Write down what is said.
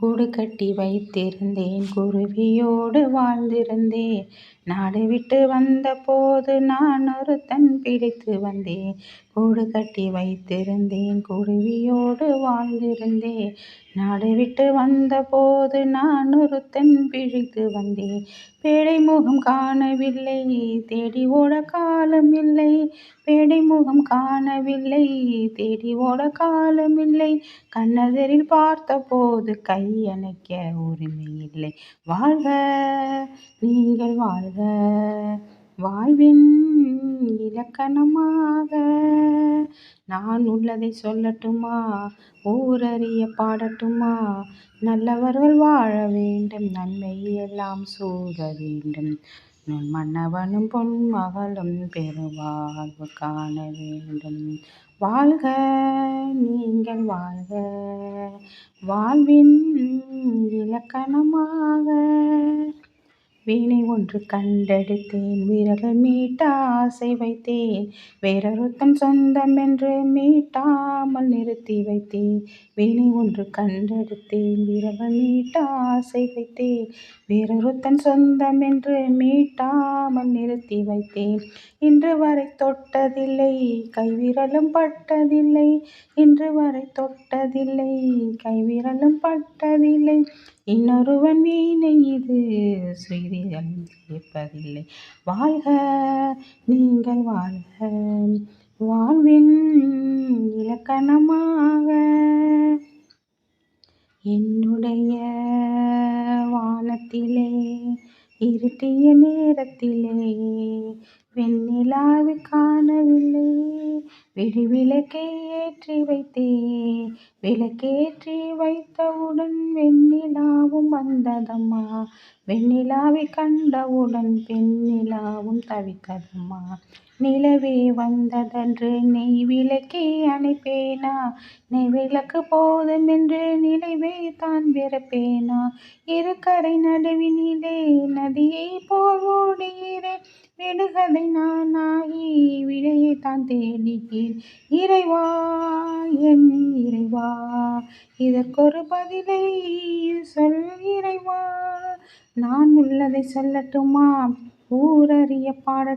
கூடு கட்டி வைத்திருந்தேன். குருவியோடு வாழ்ந்திருந்தேன். நாடு விட்டு வந்தபோது நான் ஒருத்தன் பிடித்து வந்தேன். கூடு கட்டி வைத்திருந்தேன். குருவியோடு வாழ்ந்திருந்தேன். நாடு விட்டு வந்தபோது நான் ஒருத்தன் பிழித்து வந்தேன். பேடை முகம் காணவில்லை. தேடி ஓட காலம் இல்லை. பேடை முகம் காணவில்லை. தேடி ஓட காலம் இல்லை. கண்ணெதிரில் பார்த்தபோது கை உரிமை இல்லை. வாழ்க நீங்கள் வாழ்க. வாழ்வின் இலக்கணமாக. நான் உள்ளதை சொல்லட்டுமா? ஊரறிய பாடட்டுமா? நல்லவர்கள் வாழ வேண்டும் நன்மை எல்லாம் சூழ வேண்டும். மன்னவனும் பொன்மகளும் பெருவாழ்வு காண வேண்டும். வாழ்க நீங்கள் வாழ்க. வாழ்வின் இலக்கணமாக வீணை ஒன்று கண்டெடுத்தேன். வீரர்கள் மீட்ட ஆசை வைத்தேன். வேறொருத்தன் சொந்தம் என்று மீட்டாமல் நிறுத்தி வைத்தேன். வீணை ஒன்று கண்டெடுத்தேன். வீரர்கள் மீட்ட ஆசை வைத்தேன். வேறொருத்தன் சொந்தம் என்று மீட்டாமல் நிறுத்தி வைத்தேன். இன்று வரை தொட்டதில்லை. கைவிரலும் பட்டதில்லை. இன்று வரை தொட்டதில்லை. கைவிரலும் பட்டதில்லை. இன்னொருவன் வீணை இது. செய்திகள் கேட்பதில்லை. வாழ்க நீங்கள் வாழ்க. வாழ்வின் இலக்கணமாக என்னுடைய வானத்திலே இருட்டிய நேரத்திலே வெண்ணிலாவை காணவில்லை. விடிவிளக்கை ஏற்றி வைத்தேன். விளக்கேற்றி வைத்தவுடன் வெண்ணிலாவும் வந்ததம்மா. வெண்ணிலாவை கண்டவுடன் பெண்ணிலாவும் தவித்ததம்மா. நிலவே வந்ததன்று நெய் விளக்கே அணைப்பேனா. நெய் விளக்கு போதும் என்று நிலவே தான் பிறப்பேனா இரு கரை நடுவினிலே நதியை போல் ஓடுகிறேன். விடுகதை நானாகி விடையை தான் தேடுகிறேன் இறைவா என் இறைவா இதற்கொரு பதிலை சொல் இறைவா. நான் உள்ளதை சொல்லட்டுமா? ஊரறிய பாட